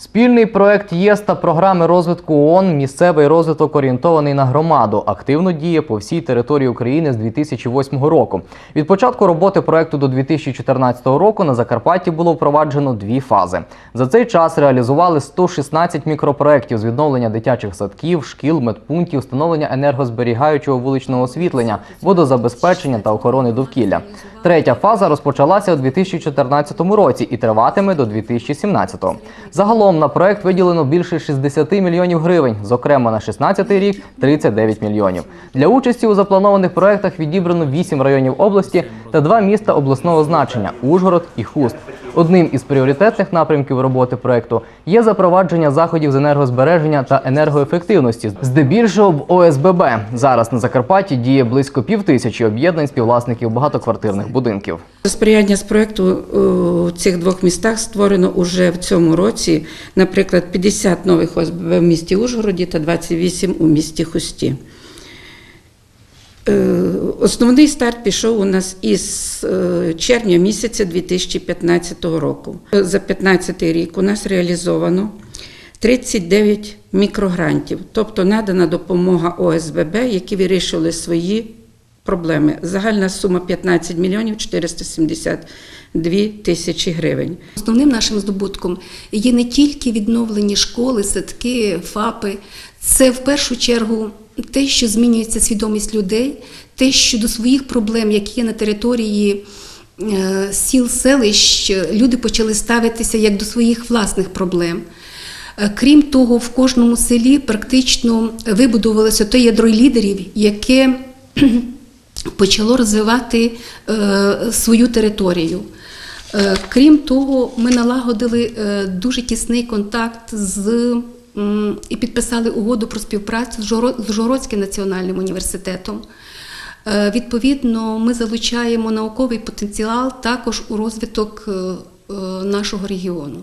Спільний проект ЄС та програми розвитку ООН місцевий розвиток орієнтований на громаду. Активно діє по всій території України з 2008 року. Від початку роботи проекту до 2014 року на Закарпатті було впроваджено дві фази. За цей час реалізували 116 мікропроєктів з відновлення дитячих садків, шкіл, медпунктів, встановлення енергозберігаючого вуличного освітлення, водозабезпечення та охорони довкілля. Третя фаза розпочалася у 2014 році і триватиме до 2017. Загалом на проект виділено більше 60 мільйонів гривень, зокрема на 16 рік 39 мільйонів. Для участі у запланованих проектах відібрано 8 районів області та два міста обласного значення Ужгород і Хуст. Одним із пріоритетних напрямків роботи проекту є запровадження заходів з енергозбереження та енергоефективності, здебільшого в ОСББ. Зараз на Закарпатті діє близько півтисячі об'єднань співвласників багатоквартирних будинків. Сприяння з проекту у цих двох містах створено уже в цьому році, наприклад, 50 нових ОСББ в місті Ужгороді та 28 у місті Хусті. Е, Основний старт пішов у нас із е, червня місяця 2015 року. За 2015 рік у нас реалізовано 39 мікрогрантів, тобто надана допомога ОСББ, які вирішили свої проблеми. Загальна сума 15 мільйонів 472 тисячі гривень. Основним нашим здобутком є не тільки відновлені школи, садки, ФАПи. Це в першу чергу те, що змінюється свідомість людей, те, що до своїх проблем, які є на території е, сіл, селищ, люди почали ставитися як до своїх власних проблем. Е, Крім того, в кожному селі практично вибудувалося те ядро лідерів, яке почало розвивати е, свою територію. Е, Крім того, ми налагодили е, дуже тісний контакт з і підписали угоду про співпрацю з Жоро- з Ужгородським національним університетом. Відповідно, ми залучаємо науковий потенціал також у розвиток нашого регіону.